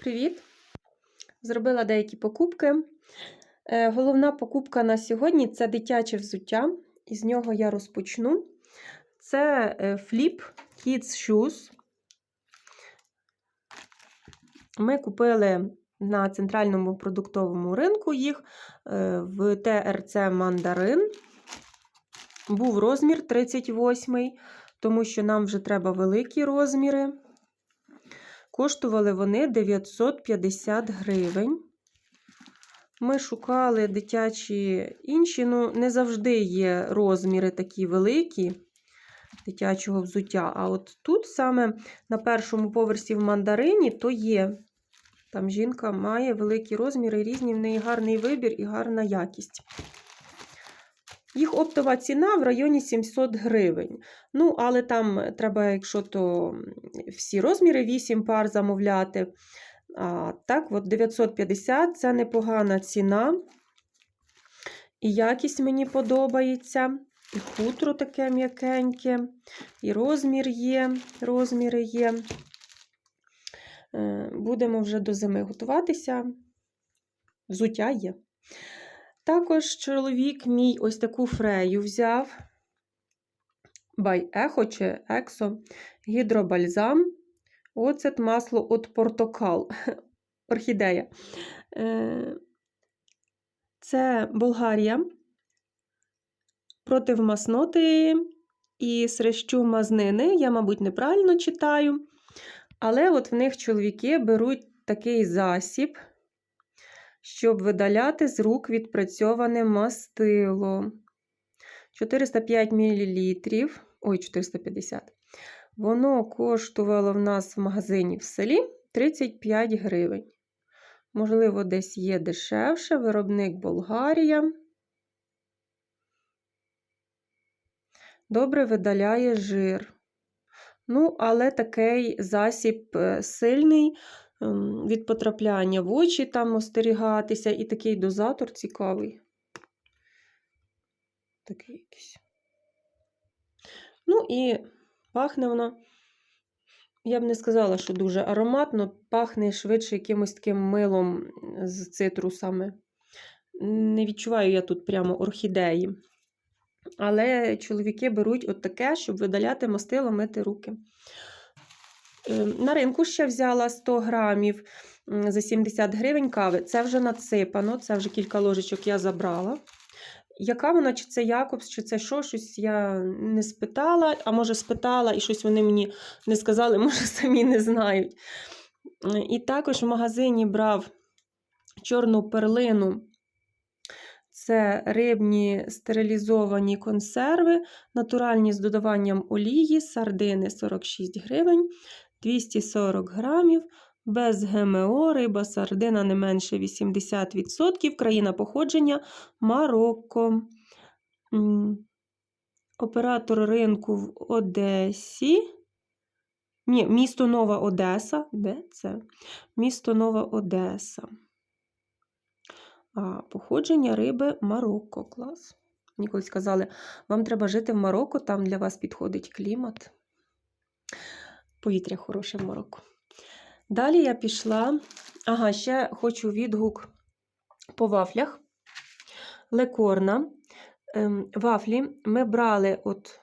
Привіт! Зробила деякі покупки. Е, Головна покупка на сьогодні це дитяче взуття. І з нього я розпочну. Це е, Flip Kids Shoes. Ми купили на центральному продуктовому ринку їх е, в ТРЦ Мандарин. Був розмір 38, тому що нам вже треба великі розміри. Коштували вони 950 гривень. Ми шукали дитячі інші, ну, не завжди є розміри такі великі дитячого взуття. А от тут саме на першому поверсі в мандарині, то є. Там жінка має великі розміри, різні в неї гарний вибір і гарна якість. Їх оптова ціна в районі 700 гривень. Ну, але там треба, якщо то всі розміри 8 пар замовляти. А, Так, от 950 це непогана ціна. І якість мені подобається. І хутро таке м'якеньке, і розмір є, розміри є. Е, Будемо вже до зими готуватися. Взуття є. Також чоловік мій ось таку фрею взяв. Echo чи Exo, гідробальзам, оцет масло от портокал, орхідея. Е, Це Болгарія проти масноти і срещу мазнини. Я, мабуть, неправильно читаю. Але от в них чоловіки беруть такий засіб щоб видаляти з рук відпрацьоване мастило. 405 мл. Ой, 450. Воно коштувало в нас в магазині в селі 35 гривень. Можливо, десь є дешевше, виробник Болгарія. Добре видаляє жир. Ну, але такий засіб е, сильний, від потрапляння в очі там остерігатися, і такий дозатор цікавий. Такий якийсь. Ну і пахне воно, я б не сказала, що дуже ароматно, пахне швидше якимось таким милом з цитрусами. Не відчуваю я тут прямо орхідеї. Але чоловіки беруть от таке, щоб видаляти мастило, мити руки. Е, на ринку ще взяла 100 грамів за 70 гривень кави. Це вже надсипано, це вже кілька ложечок я забрала. Яка вона, чи це Якобс, чи це що, щось я не спитала, а може спитала, і щось вони мені не сказали, може, самі не знають. І також в магазині брав чорну перлину. Це рибні стерилізовані консерви, натуральні з додаванням олії, сардини 46 гривень. 240 грамів, без ГМО, риба сардина не менше 80%, країна походження Марокко. Оператор ринку в Одесі. Ні, місто Нова Одеса. Де це? Місто Нова Одеса. А походження риби Марокко. Клас. Мені колись сказали, вам треба жити в Марокко, там для вас підходить клімат повітря хороше в Марокко. Далі я пішла. Ага, ще хочу відгук по вафлях. Лекорна. Ем, вафлі ми брали от,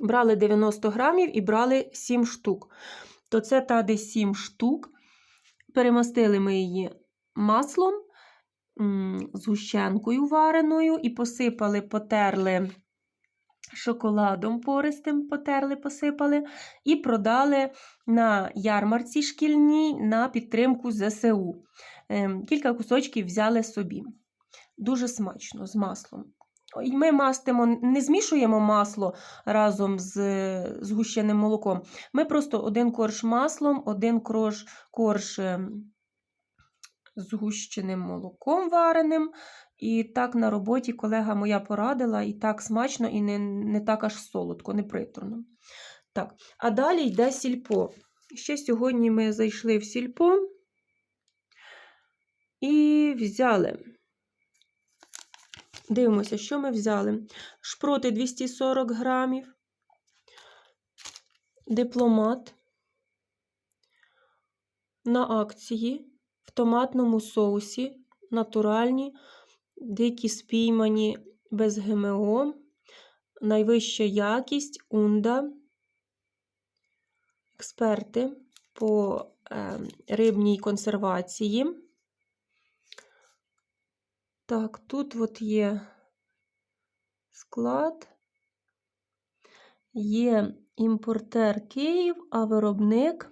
брали 90 грамів і брали 7 штук. То це та десь 7 штук. Перемастили ми її маслом, згущенкою вареною і посипали, потерли шоколадом пористим потерли, посипали, і продали на ярмарці шкільній на підтримку ЗСУ. Ем, кілька кусочків взяли собі. Дуже смачно з маслом. Ми мастимо, не змішуємо масло разом з згущеним молоком. Ми просто один корж маслом, один корж, корж ем, згущеним молоком вареним, і так на роботі колега моя порадила, і так смачно, і не не так аж солодко, не приторно. Так, А далі йде сільпо. Ще сьогодні ми зайшли в сільпо і взяли. Дивимося, що ми взяли. Шпроти 240 грамів, дипломат, на акції в томатному соусі, натуральні, дикі спіймані без ГМО, найвища якість, унда. Експерти по е, рибній консервації. Так, тут от є склад, є імпортер Київ, а виробник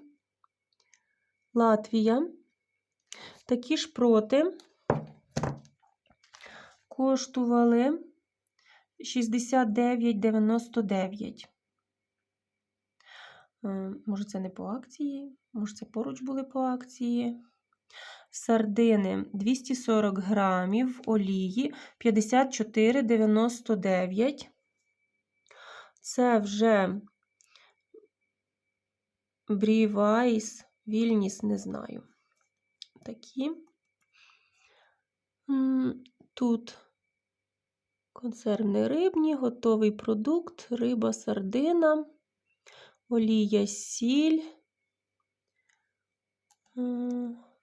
Латвія. Такі ж проти коштували 69,99. Е, Може, це не по акції, може, це поруч були по акції. Сардини 240 грамів олії 54,99. Це вже Брівайс, Вільніс, не знаю. Такі. Тут консервні рибні, готовий продукт, риба, сардина, олія, сіль,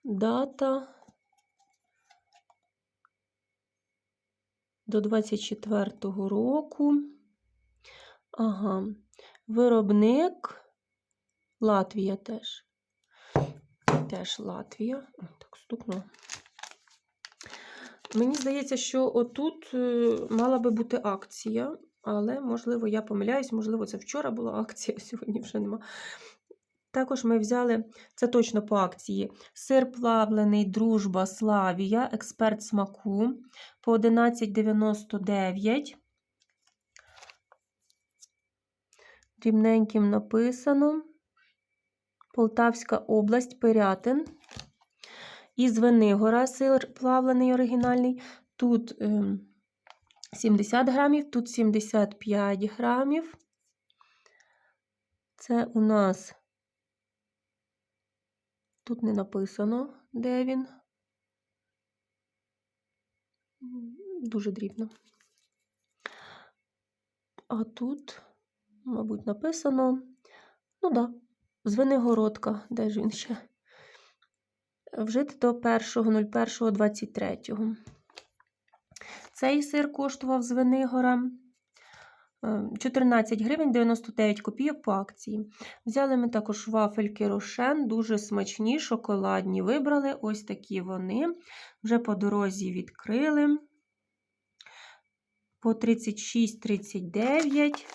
дата до 24-го року. Ага, виробник Латвія теж. Теж Латвія. Так, стукнуло. Мені здається, що отут е, мала би бути акція, але, можливо, я помиляюсь, можливо, це вчора була акція, сьогодні вже нема. Також ми взяли, це точно по акції, сир плавлений, дружба, Славія, експерт смаку по 11,99. Дрібненьким написано. Полтавська область, Пирятин. Із Венигора сир плавлений оригінальний. Тут ем, 70 грамів, тут 75 грамів. Це у нас тут не написано, де він. Дуже дрібно. А тут, мабуть, написано, ну да, Звенигородка, де ж він ще? Вжити до 1.01.23. Цей сир коштував з Венигора е, 14 гривень 99 копійок по акції. Взяли ми також вафельки Рошен, дуже смачні, шоколадні. Вибрали ось такі вони. Вже по дорозі відкрили. По 36-39.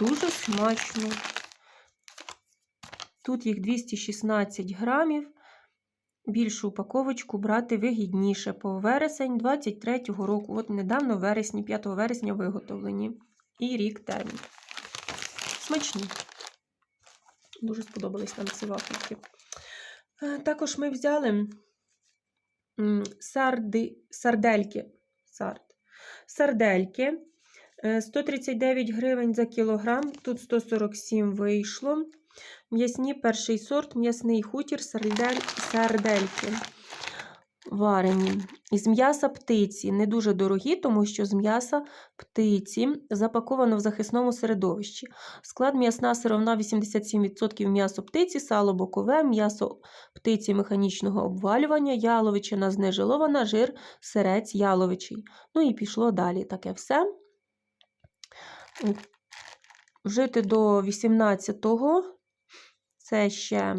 Дуже смачно. Тут їх 216 грамів. Більшу упаковочку брати вигідніше по вересень 23-го року. От недавно, вересні, 5 вересня виготовлені. І рік термін. Смачні. Дуже сподобались нам ці вафельки. Е, Також ми взяли сарди, сардельки. Сард. Сардельки. Е, 139 гривень за кілограм. Тут 147 вийшло. М'ясні перший сорт, м'ясний хутір, сардель, сардельки. Варені. Із м'яса птиці. Не дуже дорогі, тому що з м'яса птиці запаковано в захисному середовищі. Склад м'ясна сировина 87% м'ясо птиці, сало бокове, м'ясо птиці механічного обвалювання, яловичина знежилована, жир, сирець яловичий. Ну і пішло далі таке все. Вжити до 18-го. Це ще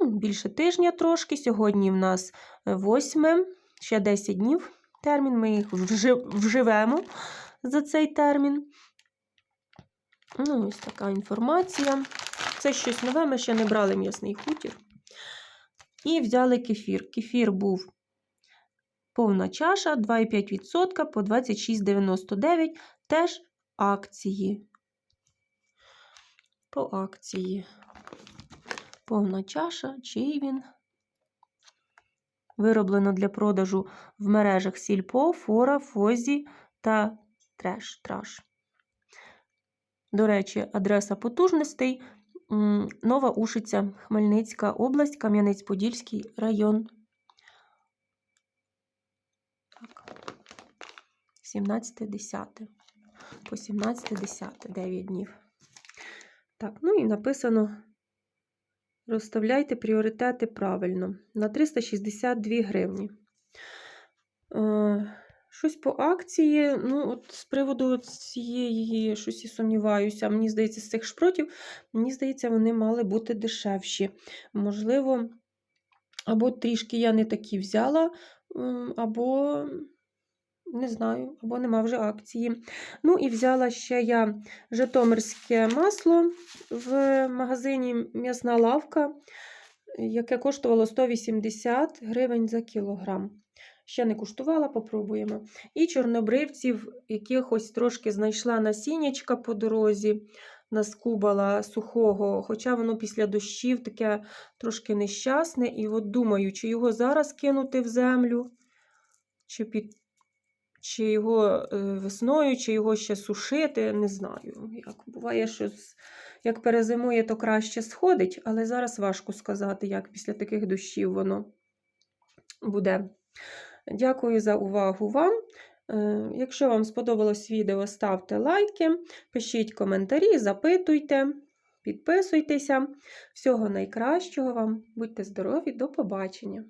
ну, більше тижня трошки. Сьогодні в нас 8, ще 10 днів термін. Ми їх вживемо за цей термін. Ну, ось така інформація. Це щось нове, ми ще не брали м'ясний хутір. І взяли кефір. Кефір був повна чаша 2,5% по 26,99. Теж акції. По акції. Повна чаша, чий він. Вироблено для продажу в мережах Сільпо, Фора, Фозі та Треш. Траш. До речі, адреса потужностей Нова Ушиця, Хмельницька область, Кам'янець-Подільський район. Так. 17.10. По 17.10, 9 днів. Так, ну і написано Розставляйте пріоритети правильно. На 362 гривні. Е, Щось по акції. Ну, от з приводу цієї, щось і сумніваюся. Мені здається, з цих шпротів, мені здається, вони мали бути дешевші. Можливо, або трішки я не такі взяла, або не знаю, або нема вже акції. Ну і взяла ще я житомирське масло в магазині М'ясна лавка, яке коштувало 180 гривень за кілограм. Ще не куштувала, попробуємо. І чорнобривців якихось трошки знайшла насіннячка по дорозі, наскубала сухого, хоча воно після дощів таке трошки нещасне. І от думаю, чи його зараз кинути в землю, чи, під, чи його е, весною, чи його ще сушити, не знаю. Як буває, що як перезимує, то краще сходить, але зараз важко сказати, як після таких дощів воно буде. Дякую за увагу вам. Е, Якщо вам сподобалось відео, ставте лайки, пишіть коментарі, запитуйте, підписуйтеся. Всього найкращого вам, будьте здорові, до побачення!